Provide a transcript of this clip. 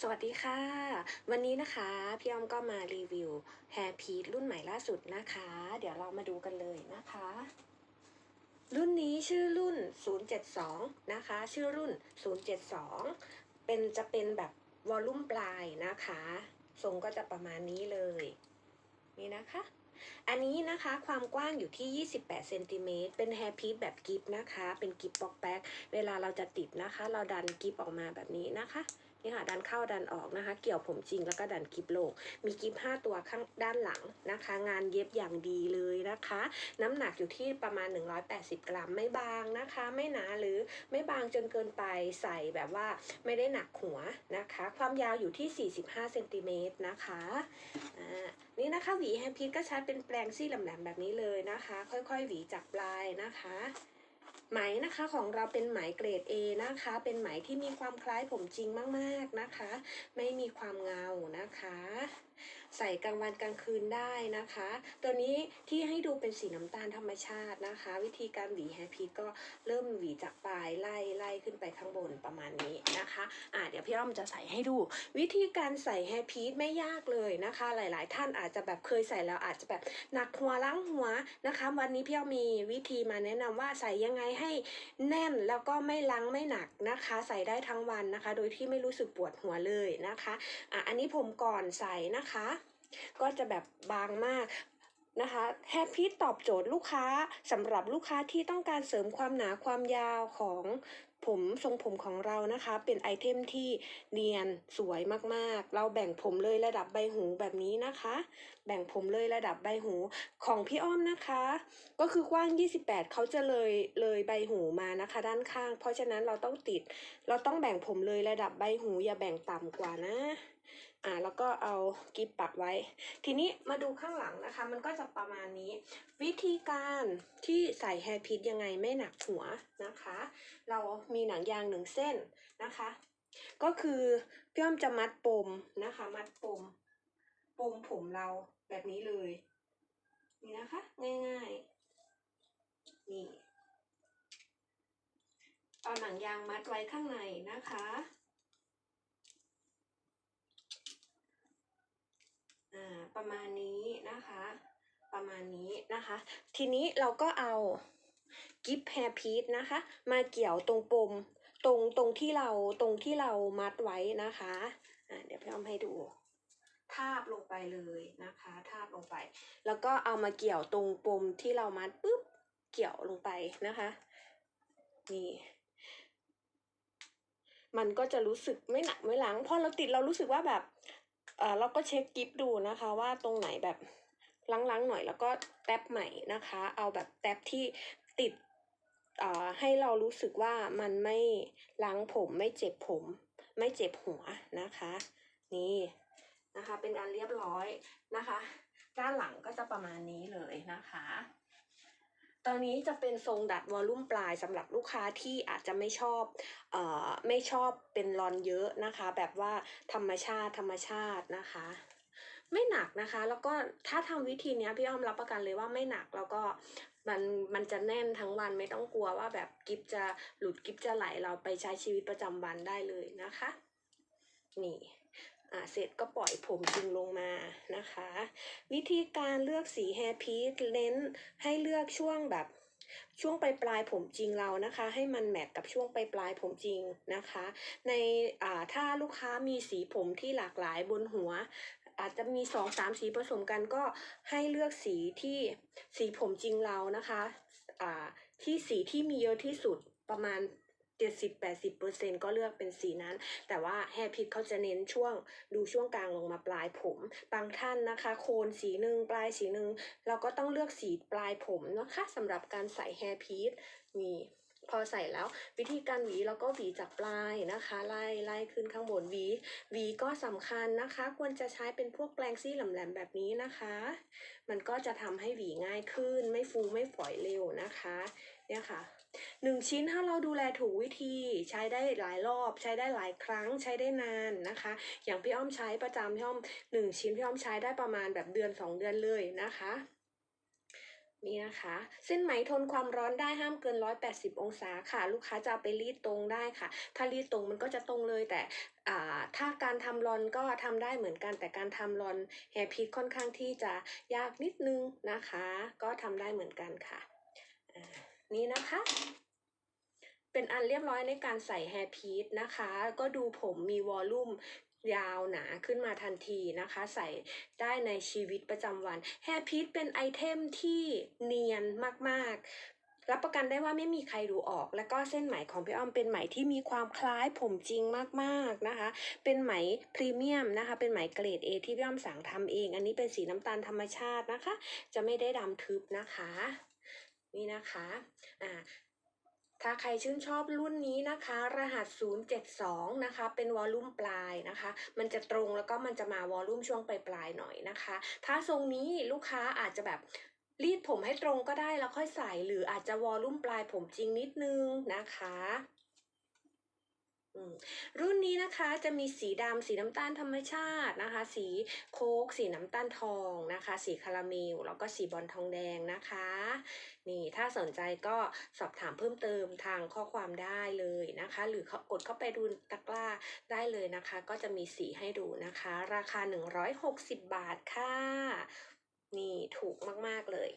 สวัสดีค่ะ วันนี้นะคะพี่อ้อมก็มารีวิว Hair p i e c รุ่นใหม่ล่าสุดนะคะ เดี๋ยวเรามาดูกันเลยนะคะ รุ่นนี้ชื่อรุ่น 072 นะคะ ชื่อรุ่น 072 เป็นจะเป็นแบบวอลลุ่มปลายนะคะทรงก็จะประมาณนี้เลย นี่นะคะอันนี้นะคะความกว้างอยู่ที่ 28เซนติเมตรเป็นแฮร์พีซแบบกิฟนะคะ เป็นกิฟปอกแป๊ก เวลาเราจะติดนะคะ เราดันกิฟออกมาแบบนี้นะคะ นี่ค่ะดันเข้าดันออกนะคะ เกี่ยวผมจริงแล้วก็ดันกิฟโลงมีกิฟ5ตัวข้างด้านหลังนะคะ งานเย็บอย่างดีเลยนะคะ น้ำหนักอยู่ที่ประมาณ 180 กรัมไม่บางนะคะ ไม่หนาหรือไม่บางจนเกินไปใส่แบบว่าไม่ได้หนักหัวนะคะ ความยาวอยู่ที่ 45เซนติเมตรนะคะอ่านี่นะคะหวีแฮร์พีทก็ใช้เป็นแปลงซี่แหลมๆแบบนี้เลยนะคะ ค่อยๆหวีจากปลายนะคะ ไหมนะคะของเราเป็นไหมเกรด A นะคะ เป็นไหมที่มีความคล้ายผมจริงมากๆนะคะ ไม่มีความเงานะคะ ใส่กลางวันกลางคืนได้นะคะ ตัวนี้ที่ให้ดูเป็นสีน้ำตาลธรรมชาตินะคะ วิธีการหวีแฮร์พีทก็เริ่มหวีจากปลายไล่ไล่ขึ้นไปข้างบนประมาณนี้นะคะอ่าเดี๋ยวพี่อ้อมจะใส่ให้ดู วิธีการใส่แฮร์พีทไม่ยากเลยนะคะ หลายๆ ท่านอาจจะแบบเคยใส่แล้วอาจจะแบบหนักหัวล้างหัวนะคะ วันนี้พี่อ้อมมีวิธีมาแนะนำว่าใส่ยังไงให้แน่นแล้วก็ไม่ลังไม่หนักนะคะ ใส่ได้ทั้งวันนะคะ โดยที่ไม่รู้สึกปวดหัวเลยนะคะอะอันนี้ผมก่อนใส่นะคะ ก็จะแบบบางมากนะคะแฮปปี้ตอบโจทย์ลูกค้าสำหรับลูกค้าที่ต้องการเสริมความหนาความยาวของ ผมทรงผมของเรานะคะ เป็นไอเทมที่เนียนสวยมากๆ เราแบ่งผมเลยระดับใบหูแบบนี้นะคะ แบ่งผมเลยระดับใบหูของพี่อ้อมนะคะ ก็คือกว้าง 28 เขาจะเลยเลยใบหูมานะคะ ด้านข้าง เพราะฉะนั้นเราต้องติด เราต้องแบ่งผมเลยระดับใบหูอย่าแบ่งต่ำกว่านะอ่าแล้วก็เอากิบปักไว้ ทีนี้มาดูข้างหลังนะคะ มันก็จะประมาณนี้ วิธีการที่ใส่แฮร์พิทยังไงไม่หนักหัวนะคะ เรามีหนังยางหนึ่งเส้นนะคะ ก็คือพี่อ้อมจะมัดปมนะคะ มัดปม ปมผมเราแบบนี้เลย นี่นะคะ ง่ายๆ นี่เอาหนังยางมัดไว้ข้างในนะคะ อ่า ประมาณนี้นะคะ ประมาณนี้นะคะ ทีนี้เราก็เอากิฟแฮร์พีทนะคะ มาเกี่ยวตรงปมตรงตรงที่เราตรงที่เรามัดไว้นะคะอ่าเดี๋ยวพี่อ้อมให้ดู ทาบลงไปเลยนะคะ ทาบลงไป แล้วก็เอามาเกี่ยวตรงปมที่เรามัดปุ๊บเกี่ยวลงไปนะคะนี่มันก็จะรู้สึกไม่หนักไม่หลังพอเราติดเรารู้สึกว่าแบบ เราก็เช็คกิฟดูนะคะว่าตรงไหนแบบล้างๆหน่อยแล้วก็แท็บใหม่นะคะ เอาแบบแท็บที่ติดเออให้เรารู้สึกว่ามันไม่ล้างผมไม่เจ็บผม ไม่เจ็บหัวนะคะ นี่นะคะเป็นอันเรียบร้อยนะคะ ด้านหลังก็จะประมาณนี้เลยนะคะ ตอนนี้จะเป็นทรงดัดวอลลุ่มปลายสำหรับลูกค้าที่อาจจะไม่ชอบเอ่อไม่ชอบเป็นรอนเยอะนะคะ แบบว่าธรรมชาติธรรมชาตินะคะ ไม่หนักนะคะ แล้วก็ถ้าทำวิธีนี้พี่อ้อมรับประกันเลยว่าไม่หนักแล้วก็มันมันจะแน่นทั้งวันไม่ต้องกลัวว่าแบบกิฟจะหลุดกิฟจะไหลเราไปใช้ชีวิตประจำวันได้เลยนะคะ นี่ เสร็จก็ปล่อยผมจริงลงมานะคะ วิธีการเลือกสีแฮร์พีทเน้นให้เลือกช่วงแบบช่วงปลายปลายผมจริงเรานะคะ ให้มันแมทกับช่วงปลายปลายผมจริงนะคะ ในถ้าลูกค้ามีสีผมที่หลากหลายบนหัว อาจจะมีสองสามสีผสมกันก็ให้เลือกสีที่สีผมจริงเรานะคะที่สีที่มีเยอะที่สุดประมาณ 70-80%ก็เลือกเป็นสีนั้น แต่ว่าแฮร์พิทเขาจะเน้นช่วงดูช่วงกลางลงมาปลายผม บางท่านนะคะ โคนสีหนึ่งปลายสีหนึ่งเราก็ต้องเลือกสีปลายผมนะคะสำหรับการใส่แฮร์พีทนี่ พอใส่แล้ววิธีการหวีเราก็หวีจากปลายนะคะไล่ไล่ขึ้นข้างบนหวีหวีก็สำคัญนะคะ ควรจะใช้เป็นพวกแปรงซี่แหลมๆแบบนี้นะคะ มันก็จะทำให้หวีง่ายขึ้น ไม่ฟูไม่ฝอยเร็วนะคะเนี่ยค่ะหนึ่งชิ้นถ้าเราดูแลถูกวิธีใช้ได้หลายรอบ ใช้ได้หลายครั้งใช้ได้นานนะคะ อย่างพี่อ้อมใช้ประจำพี่อ้อมหนึ่งชิ้นพี่อ้อมใช้ได้ประมาณแบบเดือนสองเดือนเลยนะคะ นี่นะคะ เส้นไหมทนความร้อนได้ห้ามเกิน 180 องศาค่ะ ลูกค้าจะไปรีดตรงได้ค่ะ ถ้ารีดตรงมันก็จะตรงเลยแต่ถ้าการทำรอนก็ทำได้เหมือนกันแต่การทำรอนแฮร์พีทค่อนข้างที่จะยากนิดนึงนะคะ ก็ทำได้เหมือนกันค่ะ นี่นะคะเป็นอันเรียบร้อยในการใส่แฮร์พีทนะคะ ก็ดูผมมีวอลลุ่ม ยาวหนาขึ้นมาทันทีนะคะ ใส่ได้ในชีวิตประจำวันแฮร์พีทเป็นไอเทมที่เนียนมากๆ รับประกันได้ว่าไม่มีใครดูออก แล้วก็เส้นไหมของพี่อ้อมเป็นไหมที่มีความคล้ายผมจริงมากๆนะคะ เป็นไหมพรีเมียมนะคะ เป็นไหมเกรด A ที่พี่อ้อมสั่งทำเอง อันนี้เป็นสีน้ำตาลธรรมชาตินะคะ จะไม่ได้ดำทึบนะคะ นี่นะคะ อ่า ถ้าใครชื่นชอบรุ่นนี้นะคะ รหัส 072 นะคะ เป็นวอลลุ่มปลายนะคะ มันจะตรงแล้วก็มันจะมาวอลลุ่มช่วงปลายๆหน่อยนะคะ ถ้าทรงนี้ลูกค้าอาจจะแบบรีดผมให้ตรงก็ได้แล้วค่อยใส่หรืออาจจะวอลลุ่มปลายผมจริงนิดนึงนะคะ รุ่นนี้นะคะจะมีสีดำสีน้ำตาลธรรมชาตินะคะ สีโค้กสีน้ำตาลทองนะคะ สีคาราเมลแล้วก็สีบอลทองแดงนะคะ นี่ถ้าสนใจก็สอบถามเพิ่มเติมทางข้อความได้เลยนะคะ หรือกดเข้าไปดูตะกร้าได้เลยนะคะ ก็จะมีสีให้ดูนะคะ ราคา 160 บาทค่ะ นี่ถูกมาก ๆ เลย